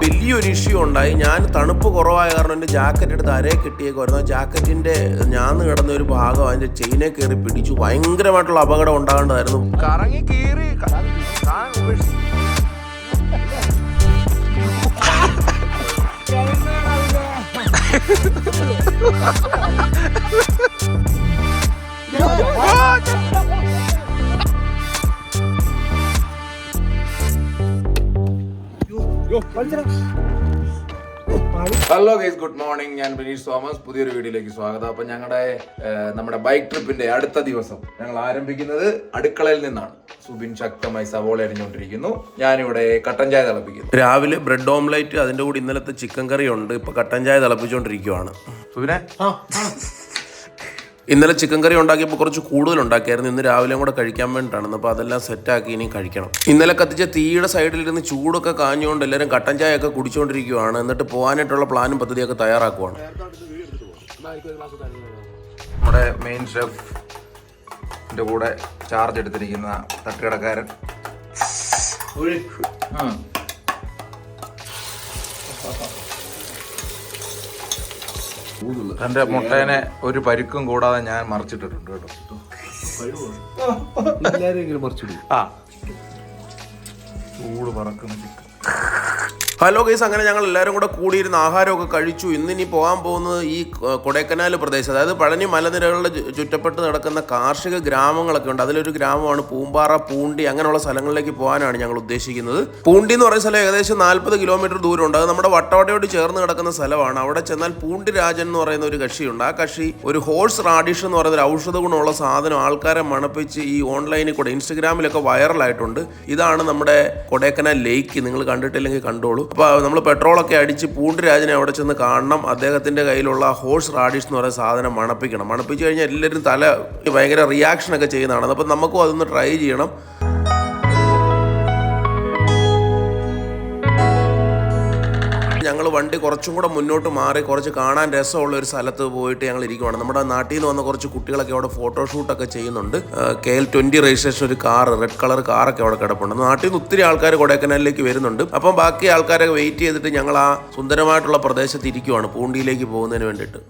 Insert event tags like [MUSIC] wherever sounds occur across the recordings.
വലിയൊരു ഇഷ്യൂ ഉണ്ടായി. ഞാൻ തണുപ്പ് കുറവായ കാരണം എന്റെ ജാക്കറ്റ് എടുത്ത് അരയെ കിട്ടിയേക്കുമായിരുന്നു ആ ജാക്കറ്റിന്റെ ഞാന്ന് കിടന്ന ഒരു ഭാഗം അതിന്റെ ചെയിനെ കയറി പിടിച്ചു. ഭയങ്കരമായിട്ടുള്ള അപകടം ഉണ്ടാകേണ്ടതായിരുന്നു. കറങ്ങി കീറി ഹലോ ഗൈസ് ഗുഡ് മോർണിംഗ് ഞാൻ ബിനീഷ് തോമസ്. പുതിയൊരു വീഡിയോയിലേക്ക് സ്വാഗതം. അപ്പൊ ഞങ്ങളുടെ നമ്മുടെ ബൈക്ക് ട്രിപ്പിന്റെ അടുത്ത ദിവസം ഞങ്ങൾ ആരംഭിക്കുന്നത് അടുക്കളയിൽ നിന്നാണ്. സുബിൻ ശക്തമായി സവോള അരിഞ്ഞുകൊണ്ടിരിക്കുന്നു. ഞാനിവിടെ കട്ടൻ ചായ തിളപ്പിക്കുന്നു. രാവിലെ ബ്രെഡ് ഓംലൈറ്റ് അതിന്റെ കൂടെ ഇന്നലത്തെ ചിക്കൻ കറി ഉണ്ട്. ഇപ്പൊ കട്ടൻ ചായ തിളപ്പിച്ചുകൊണ്ടിരിക്കുവാണ്. സുബിനെ? ഇന്നലെ ചിക്കൻ കറി ഉണ്ടാക്കിയപ്പോൾ കുറച്ച് കൂടുതൽ ഉണ്ടാക്കിയായിരുന്നു. ഇന്ന് രാവിലെയും കൂടെ കഴിക്കാൻ വേണ്ടിയിട്ടാണ്. അപ്പോൾ അതെല്ലാം സെറ്റാക്കി ഇനി കഴിക്കണം. ഇന്നലെ കത്തിച്ച തീയുടെ സൈഡിലിരുന്ന് ചൂടൊക്കെ കാഞ്ഞുകൊണ്ട് എല്ലാവരും കട്ടൻ ചായ ഒക്കെ കുടിച്ചുകൊണ്ടിരിക്കുകയാണ് എന്നിട്ട് പോകാനായിട്ടുള്ള പ്ലാനും പദ്ധതിയൊക്കെ തയ്യാറാക്കുവാണ്. നമ്മുടെ മെയിൻ ഷെഫ് കൂടെ ചാർജ് എടുത്തിരിക്കുന്ന തട്ടുകടക്കാരൻ. ഉം. തന്റെ മുട്ടേനെ ഒരു പരിക്കും കൂടാതെ ഞാൻ മറിച്ചിട്ടിട്ടുണ്ട് കേട്ടോ. ആ. ചൂട് പറക്കുന്ന ചിക്കൻ. ഹലോ ഗൈസ് അങ്ങനെ ഞങ്ങൾ എല്ലാവരും കൂടെ കൂടിയിരുന്ന് ആഹാരമൊക്കെ കഴിച്ചു. ഇന്നിനി പോകാൻ പോകുന്നത് ഈ കൊടൈക്കനാൽ പ്രദേശം അതായത് പഴനി മലനിരകളുടെ ചുറ്റപ്പെട്ട് നടക്കുന്ന കാർഷിക ഗ്രാമങ്ങളൊക്കെ ഉണ്ട്. അതിലൊരു ഗ്രാമമാണ് പൂമ്പാറ പൂണ്ടി. അങ്ങനെയുള്ള സ്ഥലങ്ങളിലേക്ക് പോകാനാണ് ഞങ്ങൾ ഉദ്ദേശിക്കുന്നത്. പൂണ്ടി എന്ന് പറയുന്ന സ്ഥലം ഏകദേശം നാൽപ്പത് കിലോമീറ്റർ ദൂരമുണ്ട്. അത് നമ്മുടെ വട്ടവടയോട് ചേർന്ന് കിടക്കുന്ന സ്ഥലമാണ്. അവിടെ ചെന്നാൽ പൂണ്ടി രാജൻ എന്ന് പറയുന്ന ഒരു കക്ഷിയുണ്ട്. ആ കക്ഷി ഒരു ഹോഴ്സ് റാഡിഷ് എന്ന് പറയുന്ന ഒരു ഔഷധ ഗുണമുള്ള സാധനം ആൾക്കാരെ മണപ്പിച്ച് ഈ ഓൺലൈനിൽ കൂടെ ഇൻസ്റ്റഗ്രാമിലൊക്കെ വൈറലായിട്ടുണ്ട്. ഇതാണ് നമ്മുടെ കൊടൈക്കനാൽ ലേക്ക്. നിങ്ങൾ കണ്ടിട്ടില്ലെങ്കിൽ കണ്ടോളൂ. അപ്പോൾ നമ്മൾ പെട്രോളൊക്കെ അടിച്ച് പൂണ്ടിരാജനെ അവിടെ ചെന്ന് കാണണം. അദ്ദേഹത്തിന്റെ കയ്യിലുള്ള ഹോഴ്സ് റാഡിഷ് എന്ന് പറയുന്ന സാധനം മണപ്പിക്കണം. മണപ്പിച്ച് കഴിഞ്ഞാൽ എല്ലാവരും തല ഭയങ്കര റിയാക്ഷനൊക്കെ ചെയ്യുന്നതാണ്. അപ്പം നമുക്കും അതൊന്ന് ട്രൈ ചെയ്യണം. ഞങ്ങൾ വണ്ടി കുറച്ചും കൂടെ മുന്നോട്ട് മാറി കുറച്ച് കാണാൻ രസമുള്ള ഒരു സ്ഥലത്ത് പോയിട്ട് ഞങ്ങൾ ഇരിക്കുവാണ്. നമ്മുടെ നാട്ടിൽ നിന്ന് വന്ന കുറച്ച് കുട്ടികളൊക്കെ അവിടെ ഫോട്ടോഷൂട്ടൊക്കെ ചെയ്യുന്നുണ്ട്. കെ എൽ ട്വന്റി രജിസ്ട്രേഷൻ ഒരു കാർ റെഡ് കളർ കാറൊക്കെ അവിടെ കിടപ്പുണ്ട്. നാട്ടിൽ നിന്ന് ഒത്തിരി ആൾക്കാർ കൊടൈക്കനാലിലേക്ക് വരുന്നുണ്ട്. അപ്പം ബാക്കി ആൾക്കാരൊക്കെ വെയിറ്റ് ചെയ്തിട്ട് ഞങ്ങൾ ആ സുന്ദരമായിട്ടുള്ള പ്രദേശത്ത് ഇരിക്കുവാണ് പൂണ്ടിയിലേക്ക് പോകുന്നതിന് വേണ്ടിയിട്ട്.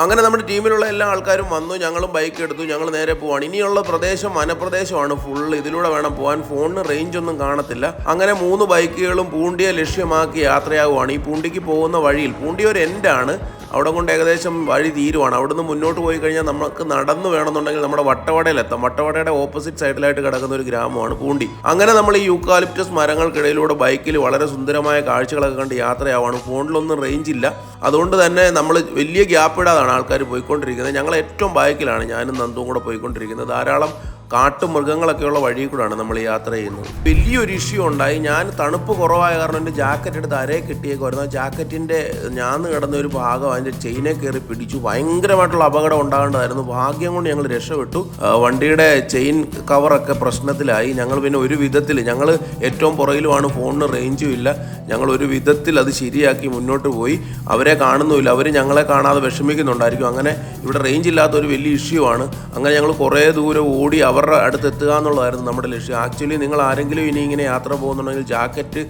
അങ്ങനെ നമ്മുടെ ടീമിലുള്ള എല്ലാ ആൾക്കാരും വന്നു ഞങ്ങളും ബൈക്ക് എടുത്തു ഞങ്ങൾ നേരെ പോവാണ്. ഇനിയുള്ള പ്രദേശം വനപ്രദേശമാണ് ഫുൾ ഇതിലൂടെ വേണം പോകാൻ ഫോണിന് റേഞ്ച് ഒന്നും കാണത്തില്ല. അങ്ങനെ മൂന്ന് ബൈക്കുകളും പൂണ്ടിയെ ലക്ഷ്യമാക്കി യാത്രയാകുവാണ് ഈ പൂണ്ടിക്ക് പോകുന്ന വഴിയിൽ പൂണ്ടി ഒരു എൻഡാണ് അവിടെ കൊണ്ട് ഏകദേശം വഴി തീരുവാണ്. അവിടുന്ന് മുന്നോട്ട് പോയി കഴിഞ്ഞാൽ നമുക്ക് നടന്നു വേണമെന്നുണ്ടെങ്കിൽ നമ്മുടെ വട്ടവടയിലെത്താം. വട്ടവടയുടെ ഓപ്പോസിറ്റ് സൈഡിലായിട്ട് കിടക്കുന്ന ഒരു ഗ്രാമമാണ് പൂണ്ടി. അങ്ങനെ നമ്മൾ ഈ യൂക്കാലിപ്റ്റസ് മരങ്ങൾക്കിടയിലൂടെ ബൈക്കിൽ വളരെ സുന്ദരമായ കാഴ്ചകളൊക്കെ കണ്ട് യാത്രയാവാണ്. ഫോണിലൊന്നും റേഞ്ച് ഇല്ല. അതുകൊണ്ട് തന്നെ നമ്മൾ വലിയ ഗ്യാപ്പ് ഇടാതാണ് ആൾക്കാർ പോയിക്കൊണ്ടിരിക്കുന്നത്. ഞങ്ങൾ ഏറ്റവും ബൈക്കിലാണ് ഞാനും നന്ദും കൂടെ പോയിക്കൊണ്ടിരിക്കുന്നത്. ധാരാളം കാട്ടുമൃഗങ്ങളൊക്കെയുള്ള വഴി കൂടാണ് നമ്മൾ യാത്ര ചെയ്യുന്നത്. വലിയൊരു ഇഷ്യൂ ഉണ്ടായി. ഞാൻ തണുപ്പ് കുറവായ കാരണം എന്റെ ജാക്കറ്റ് എടുത്ത് അരയെ കിട്ടിയേക്കുമായിരുന്നു ആ ജാക്കറ്റിന്റെ ഞാന്ന് കിടന്ന ഒരു ഭാഗം അതിന്റെ ചെയിനെ കയറി പിടിച്ചു. ഭയങ്കരമായിട്ടുള്ള അപകടം ഉണ്ടാകേണ്ടതായിരുന്നു. ഭാഗ്യം കൊണ്ട് ഞങ്ങൾ രക്ഷപ്പെട്ടു. വണ്ടിയുടെ ചെയിൻ കവറൊക്കെ പ്രശ്നത്തിലായി. ഞങ്ങൾ പിന്നെ ഒരു വിധത്തിൽ ഞങ്ങൾ ഏറ്റവും പുറകിലുമാണ് ഫോണിന് റേഞ്ചും ഇല്ല. ഞങ്ങൾ ഒരു വിധത്തിൽ അത് ശരിയാക്കി മുന്നോട്ട് പോയി. അവരെ കാണുന്നുമില്ല. അവർ ഞങ്ങളെ കാണാതെ വിഷമിക്കുന്നുണ്ടായിരിക്കും. അങ്ങനെ ഇവിടെ റേഞ്ച് ഇല്ലാത്ത ഒരു വലിയ ഇഷ്യൂ ആണ്. അങ്ങനെ ഞങ്ങൾ കുറേ ദൂരം ഓടി അവരുടെ അടുത്ത് എത്തുക എന്നുള്ളതായിരുന്നു നമ്മുടെ ലക്ഷ്യം. ആക്ച്വലി നിങ്ങൾ ആരെങ്കിലും ഇനി ഇങ്ങനെ യാത്ര പോകുന്നുണ്ടെങ്കിൽ ജാക്കറ്റ്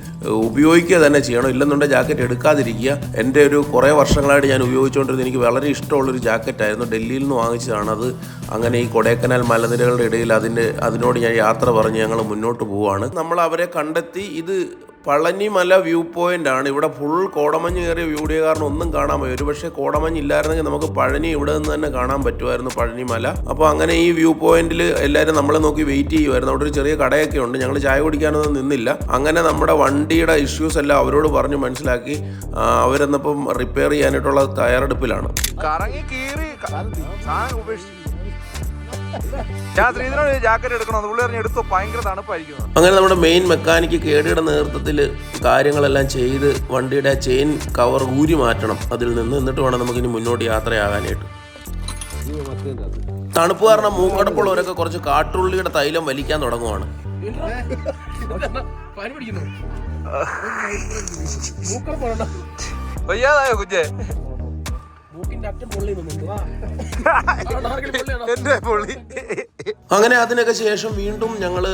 ഉപയോഗിക്കുക തന്നെ ചെയ്യണം. ഇല്ലെന്നുണ്ടെങ്കിൽ ജാക്കറ്റ് എടുക്കാതിരിക്കുക. എന്റെ ഒരു കുറേ വർഷങ്ങളായിട്ട് ഞാൻ ഉപയോഗിച്ചുകൊണ്ടിരുന്നത് എനിക്ക് വളരെ ഇഷ്ടമുള്ളൊരു ജാക്കറ്റായിരുന്നു ഡൽഹിയിൽ നിന്ന് വാങ്ങിച്ചതാണ് അത്. അങ്ങനെ ഈ കൊടൈക്കനാൽ മലനിരകളുടെ ഇടയിൽ അതിന്റെ അതിനോട് ഞാൻ യാത്ര പറഞ്ഞ് ഞങ്ങൾ മുന്നോട്ട് പോവുകയാണ്. നമ്മൾ അവരെ കണ്ടെത്തി ഇത് പളനിമല വ്യൂ പോയിന്റ് ആണ് ഇവിടെ ഫുൾ കോടമഞ്ഞ് കയറിയ വീഡിയോ കാരണം ഒന്നും കാണാൻ പറ്റും ഒരുപക്ഷെ കോടമഞ്ഞ് ഇല്ലായിരുന്നെങ്കിൽ നമുക്ക് പഴനി ഇവിടെ നിന്ന് തന്നെ കാണാൻ പറ്റുമായിരുന്നു പഴനിമല. അപ്പോൾ അങ്ങനെ ഈ വ്യൂ പോയിന്റിൽ എല്ലാവരും നമ്മളെ നോക്കി വെയിറ്റ് ചെയ്യുമായിരുന്നു അവിടെ ഒരു ചെറിയ കടയൊക്കെ ഉണ്ട്. ഞങ്ങൾ ചായ കുടിക്കാനൊന്നും നിന്നില്ല. അങ്ങനെ നമ്മുടെ വണ്ടിയുടെ ഇഷ്യൂസ് എല്ലാം അവരോട് പറഞ്ഞു മനസ്സിലാക്കി. അവരെന്നപ്പം റിപ്പയർ ചെയ്യാനായിട്ടുള്ള തയ്യാറെടുപ്പിലാണ്. കറങ്ങി കീറി ഉപേക്ഷിച്ചു ഞാൻ ശ്രീധരനോട് ജാക്കറ്റ് എടുക്കണം. പുള്ളി പറഞ്ഞ് എടുത്തോ? ഭയങ്കര തണുപ്പായിരിക്കും അങ്ങനെ നമ്മുടെ മെയിൻ മെക്കാനിക്ക് കേടിയുടെ നേതൃത്വത്തിൽ കാര്യങ്ങളെല്ലാം ചെയ്ത് വണ്ടിയുടെ ചെയിൻ കവർ ഊരി മാറ്റണം. അതിൽ നിന്ന് എന്നിട്ട് വേണം നമുക്ക് ഇനി മുന്നോട്ട് യാത്രയാകാനായിട്ട്. തണുപ്പ് കാരണം മൂക്കടപ്പുള്ളവരൊക്കെ കുറച്ച് കാട്ടുള്ളിയുടെ തൈലം വലിക്കാൻ തുടങ്ങുവാണ്. വയ്യാതായോ കുഞ്ഞേ? [LAUGHS] അങ്ങനെ അതിനൊക്കെ ശേഷം വീണ്ടും ഞങ്ങൾ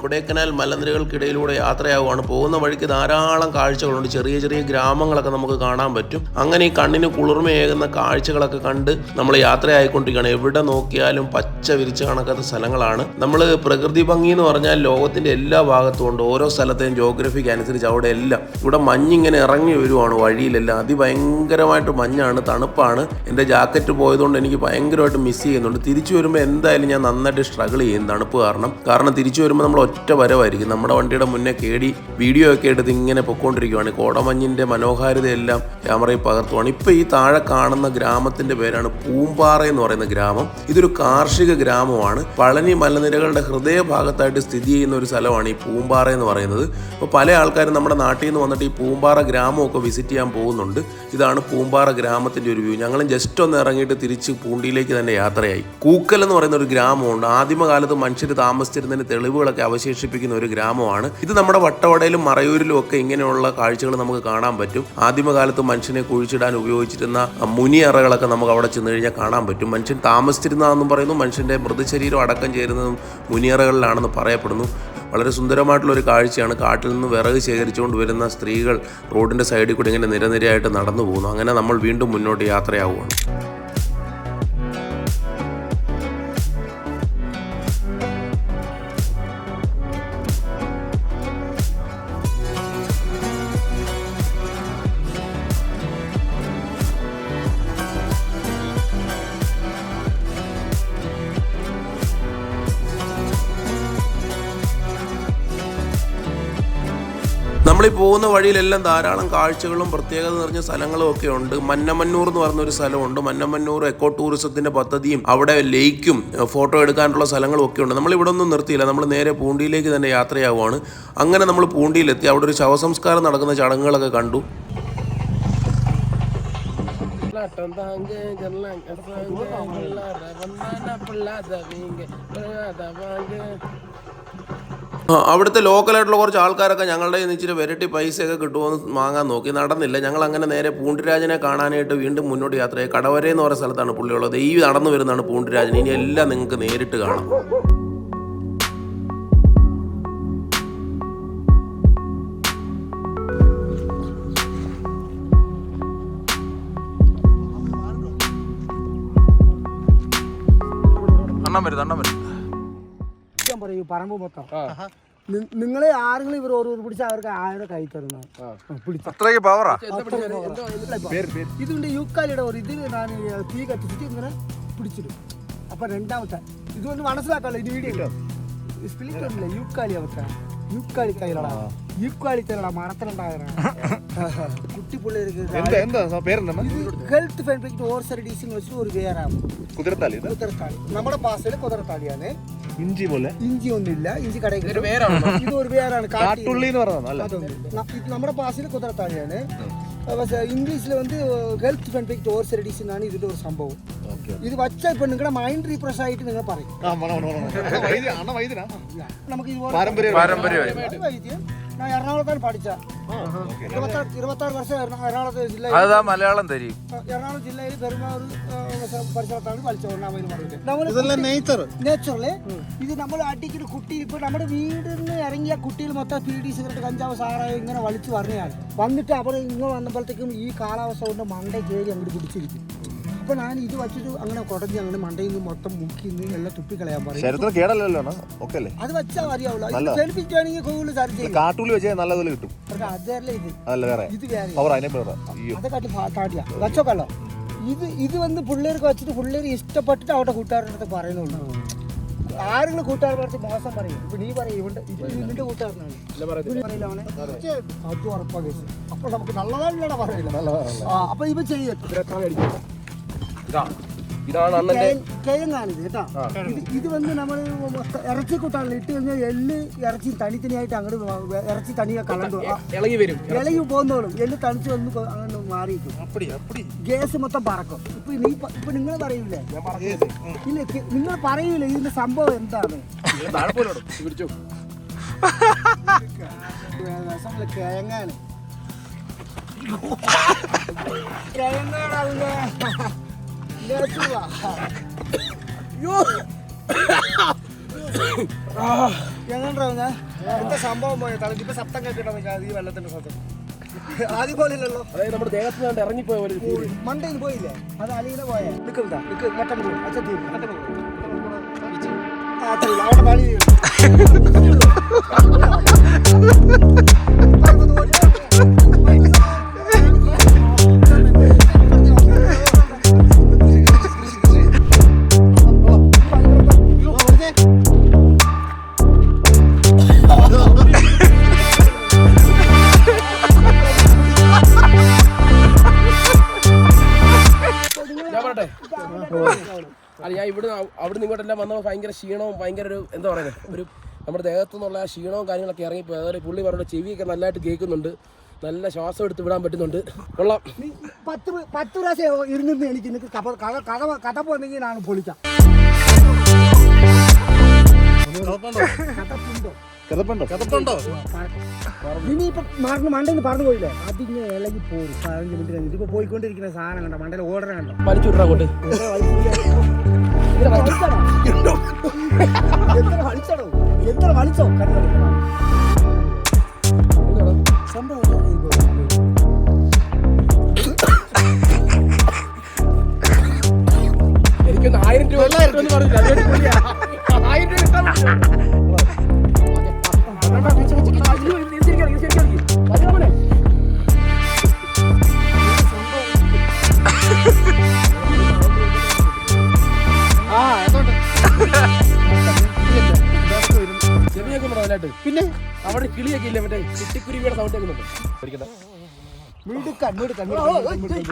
കൊടൈക്കനാൽ മലനിരകൾക്കിടയിലൂടെ യാത്രയാവുകയാണ്. പോകുന്ന വഴിക്ക് ധാരാളം കാഴ്ചകളുണ്ട്. ചെറിയ ചെറിയ ഗ്രാമങ്ങളൊക്കെ നമുക്ക് കാണാൻ പറ്റും. അങ്ങനെ ഈ കണ്ണിന് കുളിർമയേകുന്ന കാഴ്ചകളൊക്കെ കണ്ട് നമ്മൾ യാത്രയായിക്കൊണ്ടിരിക്കുകയാണ്. എവിടെ നോക്കിയാലും പച്ച വിരിച്ച് കണക്കാത്ത സ്ഥലങ്ങളാണ്. നമ്മൾ പ്രകൃതി ഭംഗി എന്ന് പറഞ്ഞാൽ ലോകത്തിന്റെ എല്ലാ ഭാഗത്തും ഉണ്ട്. ഓരോ സ്ഥലത്തെയും ജോഗ്രഫിക്ക് അനുസരിച്ച് അവിടെ എല്ലാം. ഇവിടെ മഞ്ഞിങ്ങനെ ഇറങ്ങി വരുവാണ് വഴിയിലെല്ലാം. അതിഭയങ്കരമായിട്ട് മഞ്ഞാണ് തണുപ്പാണ്. എന്റെ ജാക്കറ്റ് പോയതുകൊണ്ട് എനിക്ക് ഭയങ്കരമായിട്ട് മിസ് ചെയ്യുന്നുണ്ട്. തിരിച്ചു വരുമ്പോൾ എന്തായാലും ഞാൻ നന്നായിട്ട് സ്ട്രഗിൾ ചെയ്യും തണുപ്പ് കാരണം. കാരണം തിരിച്ചു വരുമ്പോൾ നമ്മൾ ഒറ്റ വരവായിരിക്കും. നമ്മുടെ വണ്ടിയുടെ മുന്നേ കേടി വീഡിയോ ഒക്കെ എടുത്ത് ഇങ്ങനെ പൊക്കോണ്ടിരിക്കുവാണ്. കോടമഞ്ഞിന്റെ മനോഹാരിതയെല്ലാം ക്യാമറയിൽ പകർത്തുവാണ്. ഇപ്പോൾ ഈ താഴെ കാണുന്ന ഗ്രാമത്തിന്റെ പേരാണ് പൂമ്പാറ എന്ന് പറയുന്ന ഗ്രാമം. ഇതൊരു കാർഷിക ഗ്രാമമാണ്. പളനി മലനിരകളുടെ ഹൃദയഭാഗത്തായിട്ട് സ്ഥിതി ചെയ്യുന്ന ഒരു സ്ഥലമാണ് ഈ പൂമ്പാറ എന്ന് പറയുന്നത്. അപ്പോൾ പല ആൾക്കാരും നമ്മുടെ നാട്ടിൽ നിന്ന് വന്നിട്ട് ഈ പൂമ്പാറ ഗ്രാമമൊക്കെ വിസിറ്റ് ചെയ്യാൻ പോകുന്നുണ്ട്. ഇതാണ് പൂമ്പാറ ഗ്രാമത്തിന്റെ ഒരു വ്യൂ ഞങ്ങളും ജസ്റ്റ് ഒന്ന് ഇറങ്ങിയിട്ട് തിരിച്ച് പൂണ്ടിയിലേക്ക് തന്നെ യാത്രയായി. കൂക്കൽ എന്ന് പറയുന്ന ഒരു ഗ്രാമമുണ്ട്. ആദിമകാലത്ത് മനുഷ്യർ താമസിച്ചിരുന്നതിന് തെളിവുകളൊക്കെ അവശേഷിപ്പിക്കുന്ന ഒരു ഗ്രാമമാണ്. ഇത് നമ്മുടെ വട്ടവടയിലും മറയൂരിലും ഒക്കെ ഇങ്ങനെയുള്ള കാഴ്ചകൾ നമുക്ക് കാണാൻ പറ്റും. ആദിമകാലത്ത് മനുഷ്യനെ കുഴിച്ചിടാൻ ഉപയോഗിച്ചിരുന്ന മുനിയറകളൊക്കെ നമുക്ക് അവിടെ ചെന്ന് കഴിഞ്ഞാൽ കാണാൻ പറ്റും. മനുഷ്യൻ താമസിച്ചിരുന്നതെന്നും പറയുന്നു മനുഷ്യന്റെ മൃതശരീരം അടക്കം ചേരുന്നതും മുനിയറകളിലാണെന്ന് പറയപ്പെടുന്നു. വളരെ സുന്ദരമായിട്ടുള്ള ഒരു കാഴ്ചയാണ്. കാട്ടിൽ നിന്ന് വിറക് ശേഖരിച്ചുകൊണ്ട് വരുന്ന സ്ത്രീകൾ റോഡിന്റെ സൈഡിൽ കൂടി ഇങ്ങനെ നിരനിരയായിട്ട് നടന്നു പോകുന്നു. അങ്ങനെ നമ്മൾ വീണ്ടും മുന്നോട്ട് യാത്രയാവുകയാണ്. നമ്മൾ പോകുന്ന വഴിയിലെല്ലാം ധാരാളം കാഴ്ചകളും പ്രത്യേകത നിറഞ്ഞ സ്ഥലങ്ങളും ഒക്കെ ഉണ്ട്. മന്നമന്നൂർ എന്ന് പറഞ്ഞ ഒരു സ്ഥലമുണ്ട്. മന്നമന്നൂർ എക്കോ ടൂറിസത്തിന്റെ പദ്ധതിയും അവിടെ ലേക്കും ഫോട്ടോ എടുക്കാനുള്ള സ്ഥലങ്ങളും ഒക്കെ ഉണ്ട്. നമ്മൾ ഇവിടെ ഒന്നും നിർത്തിയില്ല. നമ്മൾ നേരെ പൂണ്ടിയിലേക്ക് തന്നെ യാത്രയാവുകയാണ് അങ്ങനെ നമ്മൾ പൂണ്ടിയിലെത്തി. അവിടെ ഒരു ശവസംസ്കാരം നടക്കുന്ന ചടങ്ങുകളൊക്കെ കണ്ടു. അവിടുത്തെ ലോക്കലായിട്ടുള്ള കുറച്ച് ആൾക്കാരൊക്കെ ഞങ്ങളുടെ ഇച്ചിരി വെരട്ടി പൈസയൊക്കെ കിട്ടുമെന്ന് വാങ്ങാൻ നോക്കി. നടന്നില്ല. ഞങ്ങൾ അങ്ങനെ നേരെ പൂണ്ടിരാജനെ കാണാനായിട്ട് വീണ്ടും മുന്നോട്ട് യാത്ര കടവരെ എന്ന് പറയുന്ന സ്ഥലത്താണ് പുള്ളിയുള്ളത് ഈ നടന്നു വരുന്നതാണ് പൂണ്ടിരാജൻ. ഇനി എല്ലാം നിങ്ങൾക്ക് നേരിട്ട് കാണാം. അണ്ണം വരുത് അണ്ണം വരും. ഞാൻ പറയൂ പറമ്പ് മൊത്തം. നിങ്ങൾ ആരെങ്കിലും ഇവർ ഓരോ പിടിച്ച അവർക്ക് ആരുടെ കൈ തരുന്ന അത്രയ്ക്ക് പവറാ ഇതിന്റെ യുക്കാലിയുടെ ഒരു ഇത് ഞാൻ തീ കത്തിച്ചിട്ട് ഇങ്ങനെ പിടിച്ചിടും. അപ്പൊ രണ്ടാമത്തെ ഇതൊന്ന് മനസ്സിലാക്കാമല്ലോ ഇത് വീഡിയോ സ്പിലിറ്റ് ഒന്നുമില്ല. യുക്കാലി അവർക്ക് യൂക്കാലി കയ്യിലടാ യൂക്കാലി തരടാ മരത്തിലുണ്ടാകണ കുട്ടി പിള്ളേർക്ക് ഹെൽത്ത് ഫെൻഫിറ്റ് ഓർസർ ഡീസിങ് വെച്ചിട്ട് ഒരു വേറാണ് കുതിരത്താളി കുതിരത്താളി നമ്മുടെ ഭാഷയിൽ കുതിരത്താളിയാണ് ഇഞ്ചി പോലെ. ഇഞ്ചി ഒന്നുമില്ല. ഇഞ്ചി കടയിൽ. ഇത് ഒരു വേറാണ്? കാട്ടുള്ളി എന്ന് പറയുന്നത് അല്ല? അതൊന്നുമില്ല. ന- ഇത് നമ്മുടെ പാസിൽ കുതിരത്താളിയാണ് പക്ഷേ ഇംഗ്ലീഷിൽ വന്ന് ഹെൽത്ത് ബെനിഫിറ്റ് ഓർ സെഡിസ് ആണ് ഇതിന്റെ ഒരു സംഭവം. ഇത് വച്ച ഇപ്പൊ നിങ്ങളുടെ മൈൻഡ് റീഫ്രഷ് ആയിട്ട് നിങ്ങൾ പറയും. ആ മണ മണ മണ വൈദ്യ അണ്ണ വൈദ്യനാ? നമുക്ക് ഇതുപോലെ പാരമ്പര്യം വൈദ്യം. ഞാൻ എറണാകുളത്താണ് പഠിച്ച ഇരുപത്താറ് വർഷം എറണാ- എറണാകുളത്ത് ജില്ലയിൽ. അതാ മലയാളം തരും. എറണാകുളം ജില്ലയിൽ പെരുമാറൂർ പരിസരത്താണ് പഠിച്ചത് ഒന്നാമത് പറഞ്ഞത് നേച്ചർ നേച്ചറിൽ ഇത് നമ്മൾ അടിക്കുന്ന കുട്ടി ഇപ്പൊ നമ്മുടെ വീടിൽ നിന്ന് ഇറങ്ങിയ കുട്ടികൾ മൊത്തം പീഡി സിഗരറ്റ് കഞ്ചാവ് സാറായി ഇങ്ങനെ വലിച്ചു പറഞ്ഞാണ് വന്നിട്ട് അവർ ഇങ്ങനെ വന്നപ്പോഴത്തേക്കും ഈ കാലാവസ്ഥ കൊണ്ട് മണ്ടേ കയറി അങ്ങോട്ട് പിടിച്ചിരിക്കും. അപ്പൊ ഞാൻ ഇത് വെച്ചിട്ട് അങ്ങനെ കുടഞ്ഞ് അങ്ങനെ മണ്ടയിൽ നിന്ന് മൊത്തം മുക്കി നിന്ന് എല്ലാം തുപ്പിക്കളയാൻ പറയും. ശരീരത്തിന് കേടല്ലല്ലോ ഓക്കെ അല്ലേ? അത് വെച്ചാൽ അറിയാവുള്ളൂ ആണെങ്കിൽ കൂടുതൽ ചർച്ച ചെയ്യും. കാട്ടുള്ളി വെച്ചാൽ നല്ലതുപോലെ കിട്ടും. പക്ഷെ അതല്ല ഇത്? അതല്ല വേറെ. ഇത് വേറെ. പവർ അതിനെ അയ്യോ. അതൊക്കെ വെച്ചോക്കല്ലോ. ഇത് ഇത് വന്ന് പിള്ളേർക്ക് വെച്ചിട്ട് പിള്ളേർ ഇഷ്ടപ്പെട്ടിട്ട് അവിടെ കൂട്ടുകാരുടെ അടുത്ത് പറയുന്നുള്ളൂ. ആരെങ്കിലും കൂട്ടുകാരുടെ അടുത്ത് മോശം പറയും. ഇപ്പൊ നീ പറയും ഇവന്റെ ഇത് നിന്റെ കൂട്ടുകാരനാണ്. ഇവന് പറയില്ല അവനെ ഛെ, അത് ഉറപ്പാ കേസ്. അപ്പൊ നമുക്ക് നല്ലതല്ലടാ പറയില്ല ആ അപ്പൊ ഇവ ചെയ്യും ഇതാണ് കിഴങ്ങാണിത് കേട്ടോ. ഇത് ഇത് വന്ന് നമ്മൾ ഇറച്ചി കൂട്ടാണല്ലോ ഇട്ട് കഴിഞ്ഞാൽ എല്ല് ഇറച്ചി തനി തനിയായിട്ട് അങ്ങോട്ട് ഇറച്ചി തനിയെ കളണ്ടു ഇളകി വരും. ഇളകി പോകുന്നോളും എല്ല് തണിച്ച് വന്ന് അങ്ങനെ മാറിയിരിക്കും. ഗ്യാസ് മൊത്തം പറക്കും. ഇപ്പൊ നീ ഇപ്പൊ നിങ്ങൾ പറയൂലേ? ഇല്ല നിങ്ങൾ പറയൂലേ ഇതിന്റെ സംഭവം എന്താണ്? കിഴങ്ങാണ് കിഴങ്ങാടാ പിന്നെ. ലേശുവാ. എങ്ങനെയുണ്ടാ കുഞ്ഞാ? എന്താ സംഭവം പോയ തലക്ക് ഇപ്പൊ ശബ്ദം കേട്ടിട്ടോ ഈ വെള്ളത്തിന്റെ ശബ്ദം ആദ്യം പോലില്ലല്ലോ അതായത് നമ്മുടെ ദേഹത്ത് നിന്ന് ഇറങ്ങിപ്പോയ പോലെ. മണ്ടയിൽ പോയില്ലേ അത് അലീനെ പോയ നിൽക്കുന്നുണ്ടാ നിൽക്ക് മറ്റം അച്ഛൻ ആ അച്ഛൻ അവിടെ പണി അവിടെ ഇങ്ങോട്ടെല്ലാം വന്നപ്പോൾ ഭയങ്കര ക്ഷീണവും ഭയങ്കര ഒരു എന്താ പറയുക ഒരു നമ്മുടെ ദേഹത്തു നിന്നുള്ള ആ ക്ഷീണവും കാര്യങ്ങളൊക്കെ ഇറങ്ങിപ്പോയി. അതുപോലെ പുള്ളി പറഞ്ഞ ചെവിയൊക്കെ നല്ലതായിട്ട് കേൾക്കുന്നുണ്ട്. നല്ല ശ്വാസം എടുത്ത് വിടാൻ പറ്റുന്നുണ്ട്. കൊള്ളാം. പത്ത് പത്ത് പ്രാവശ്യം ഇരുന്നിരുന്ന് എനിക്ക് നിനക്ക് കഥ കഥ ഞാൻ പൊളിക്കാം. കഥപ്പുണ്ടോ? ഇനി ഇപ്പൊ മറന്ന് മണ്ടയിൽ പറഞ്ഞു പോയില്ലേ? അതിങ്ങനെ ഇളകി പോകും പതിനഞ്ച് മിനിറ്റ് കഴിഞ്ഞിട്ട് ഇപ്പൊ പോയിക്കൊണ്ടിരിക്കുന്ന സാധനം കണ്ടോ? മണ്ടയിൽ ഓർഡർ കണ്ടോ? പഠിച്ചു വിട്ടാ എത്ര വലിച്ചടോ എത്ര വലിച്ചോ? സംഭവം നീ-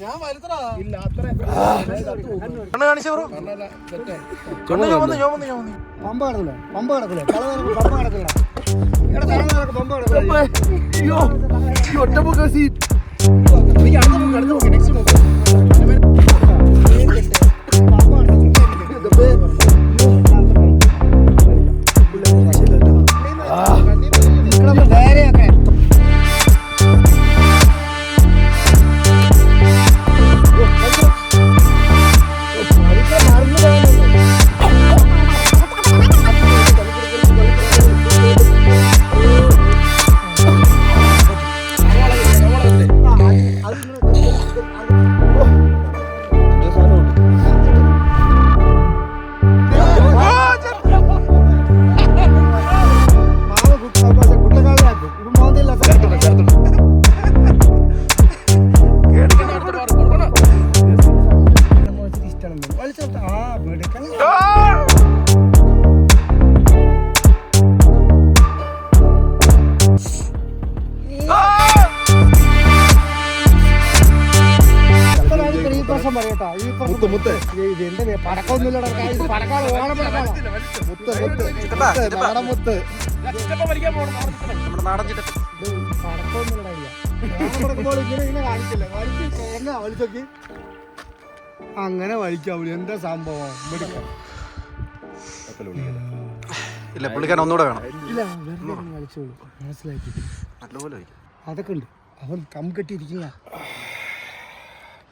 ഞാൻ. ഇല്ല, ബ്രോ ഈ ഒറ്റപ്പൊക്കെ സീറ്റ് അടുത്ത പോക്ക് അടുത്ത പോക്ക് പടക്കാണ് മുത്ത് മുത്ത് നാടൻ മുത്ത്. ഇല്ല പടക്കുമ്പോൾ ഇങ്ങനെ ഇങ്ങനെ കാണിക്കില്ല. വലിച്ചോക്കി. അങ്ങനെ വലിക്കാവൂ എന്താ സംഭവം? മെടുക്കാം ഇല്ല പുള്ളിക്കാരൻ ഒന്നുകൂടെ വേണം. ഇല്ല കളിച്ചോളൂ. മനസ്സിലാക്കി നല്ലപോലെ. അതൊക്കെ ഉണ്ട്. അവൻ കം കെട്ടിയിരിക്കുന്ന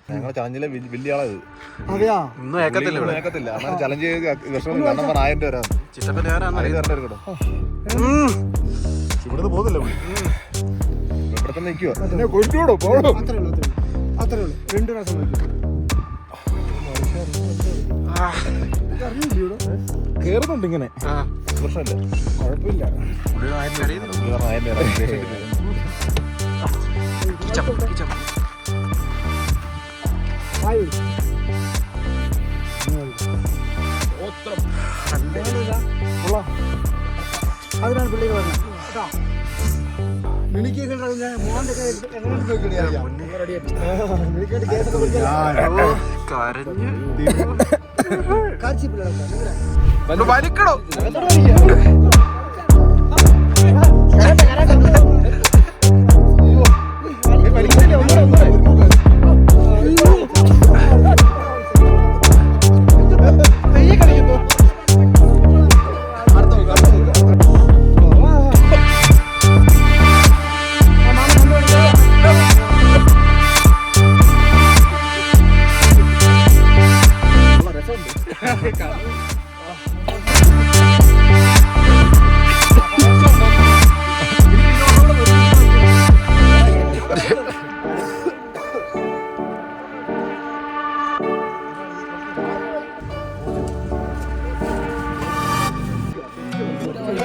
ഞങ്ങളെ വലി- വലിയ ആളത് അതെയാ ഒന്നും ഏക്കത്തില്ല ഇവിടെ അന്നാലും ചലഞ്ച് ചെയ്ത് വിഷമം കാരണം പറഞ്ഞ ആയിരം രൂപ ഇവിടുന്ന് പോകുന്നില്ല ഇവിടെ തന്നെ നിൽക്കുവോ കൊണ്ടുപോടോ പോടോ അത്രേ ഉള്ളൂ അത്രേ ഉള്ളൂ അത്രേ ഉള്ളൂ രണ്ട് പ്രാവശ്യം കേറുന്നുണ്ട് ഇങ്ങനെ പ്രശ്നമില്ല കുഴപ്പമില്ല ആയിരം രൂപ ആയിരം രൂപ തരാം. കിച്ചം, കിച്ചം. ആയി അതിനാണ് പിള്ളേർ പറഞ്ഞത് കേട്ടോ മിനിക്കൊക്കെ മോന്റെ ഓ, കരഞ്ഞ്. കാച്ചി പിള്ളേർ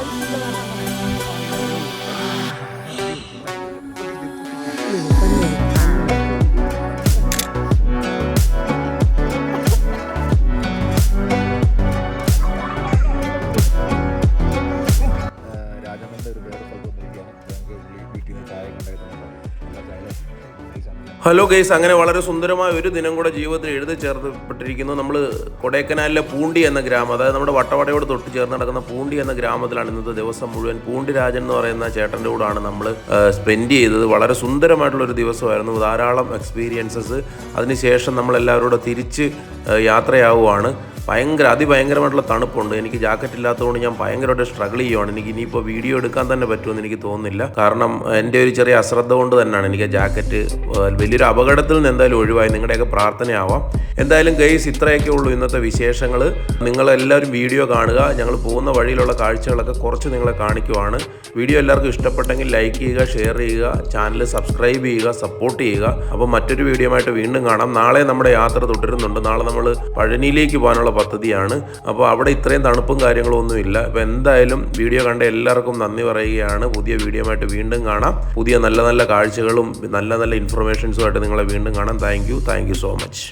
പിടിച്ച് കയറ്റണം രാജമ്മന്റെ ഹലോ ഗൈസ് അങ്ങനെ വളരെ സുന്ദരമായ ഒരു ദിനം കൂടെ ജീവിതത്തിൽ എഴുതി ചേർത്തപ്പെട്ടിരിക്കുന്നു. നമ്മൾ കൊടൈക്കനാലിലെ പൂണ്ടി എന്ന ഗ്രാമം അതായത് നമ്മുടെ വട്ടവടയോട് തൊട്ട് ചേർന്ന് നടക്കുന്ന പൂണ്ടി എന്ന ഗ്രാമത്തിലാണ് ഇന്നത്തെ ദിവസം മുഴുവൻ. പൂണ്ടി രാജൻ എന്ന് പറയുന്ന ചേട്ടന്റെ കൂടാണ് നമ്മൾ സ്പെൻഡ് ചെയ്തത്. വളരെ സുന്ദരമായിട്ടുള്ള ഒരു ദിവസമായിരുന്നു. ധാരാളം എക്സ്പീരിയൻസസ് അതിനുശേഷം നമ്മളെല്ലാവരോടും തിരിച്ച് യാത്രയാവുകയാണ് ഭയങ്കര അതിഭയങ്കരമായിട്ടുള്ള തണുപ്പുണ്ട്. എനിക്ക് ജാക്കറ്റ് ഇല്ലാത്തതുകൊണ്ട് ഞാൻ ഭയങ്കരമായിട്ട് സ്ട്രഗിൾ ചെയ്യുവാണ്. എനിക്ക് ഇനിയിപ്പോൾ വീഡിയോ എടുക്കാൻ തന്നെ പറ്റുമെന്ന് എനിക്ക് തോന്നുന്നില്ല. കാരണം എന്റെ ഒരു ചെറിയ അശ്രദ്ധ കൊണ്ട് തന്നെയാണ് എനിക്ക് ആ ജാക്കറ്റ് വലിയൊരു അപകടത്തിൽ നിന്ന് എന്തായാലും ഒഴിവായി. നിങ്ങളുടെയൊക്കെ പ്രാർത്ഥനയാവാം. എന്തായാലും ഗൈസ് ഇത്രയൊക്കെ ഉള്ളൂ ഇന്നത്തെ വിശേഷങ്ങൾ നിങ്ങളെല്ലാവരും വീഡിയോ കാണുക. ഞങ്ങൾ പോകുന്ന വഴിയിലുള്ള കാഴ്ചകളൊക്കെ കുറച്ച് നിങ്ങളെ കാണിക്കുവാണ്. വീഡിയോ എല്ലാവർക്കും ഇഷ്ടപ്പെട്ടെങ്കിൽ ലൈക്ക് ചെയ്യുക ഷെയർ ചെയ്യുക ചാനൽ സബ്സ്ക്രൈബ് ചെയ്യുക സപ്പോർട്ട് ചെയ്യുക. അപ്പോൾ മറ്റൊരു വീഡിയോ ആയിട്ട് വീണ്ടും കാണാം. നാളെ നമ്മുടെ യാത്ര തുടരുന്നുണ്ട്. നാളെ നമ്മൾ പഴനിയിലേക്ക് പോകാനുള്ള പദ്ധതിയാണ്. അപ്പോൾ അവിടെ ഇത്രയും തണുപ്പും കാര്യങ്ങളും ഒന്നുമില്ല. അപ്പോൾ എന്തായാലും വീഡിയോ കണ്ട എല്ലാവർക്കും നന്ദി പറയുകയാണ്. പുതിയ വീഡിയോ വീണ്ടും കാണാം. പുതിയ നല്ല നല്ല കാഴ്ചകളും നല്ല നല്ല ഇൻഫർമേഷൻസുമായിട്ട് നിങ്ങളെ വീണ്ടും കാണാം. Thank you thank you so much